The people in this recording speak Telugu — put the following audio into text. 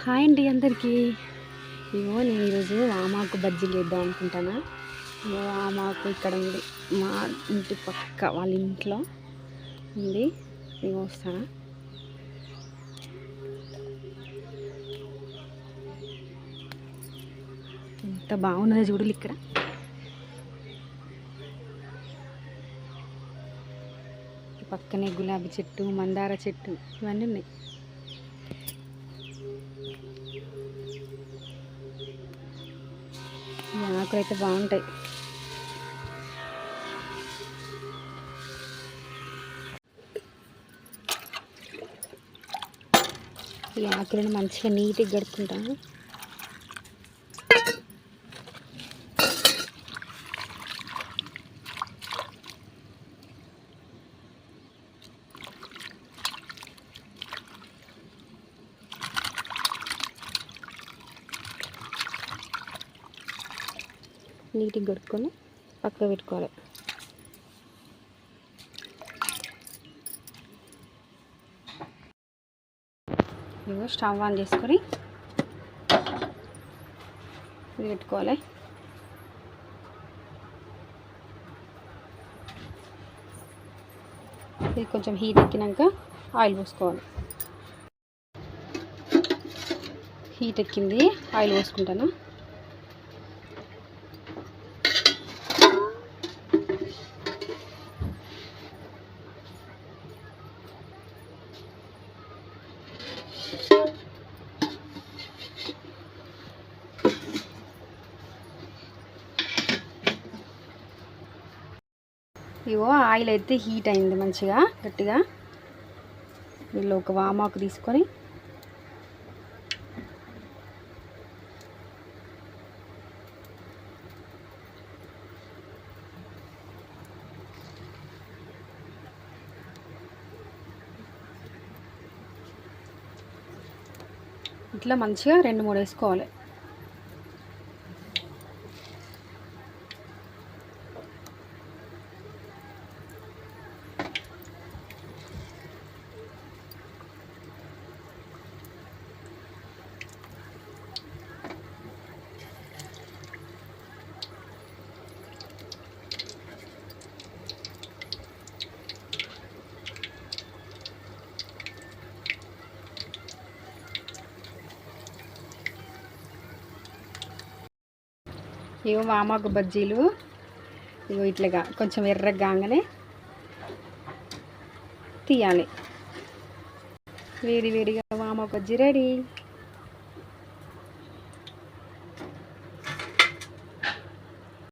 హాయ్ అండి అందరికీ. ఇవో నేను ఈరోజు వామాకు బజ్జీలు వేద్దాం అనుకుంటాను? ఇవో వామాకు ఇక్కడ ఉంది. మా ఇంటి పక్క వాళ్ళ ఇంట్లో ఉంది. ఇవో వస్తాను? ఎంత బాగున్నదో చూడలు ఇక్కడ. పక్కనే గులాబీ చెట్టు మందార చెట్టు ఇవన్నీ ఉన్నాయి. ఆకులైతే బాగుంటాయి. ఈ ఆకులను మంచిగా నీట్గా గడుపుకుంటాను నీట్గా కడుక్కొని పక్క పెట్టుకోవాలి. ఇదిగో స్టవ్ ఆన్ చేసుకొని ఇది పెట్టుకోవాలి. ఇది కొంచెం హీట్ ఎక్కినాక ఆయిల్ పోసుకోవాలి. హీట్ ఎక్కింది ఆయిల్ పోసుకుంటాను. ఇవో ఆయిల్ అయితే హీట్ అయింది మంచిగా గట్టిగా. వీళ్ళు ఒక వామాకు తీసుకొని. ఇట్లా మంచిగా రెండు మూడు వేసుకోవాలి. ఇగో వామాకు బజ్జీలు. ఇగో ఇట్లాగా కొంచెం ఎర్రగా కాగానే తీయాలి. వేడి వేడిగా వామాకు బజ్జీ రెడీ.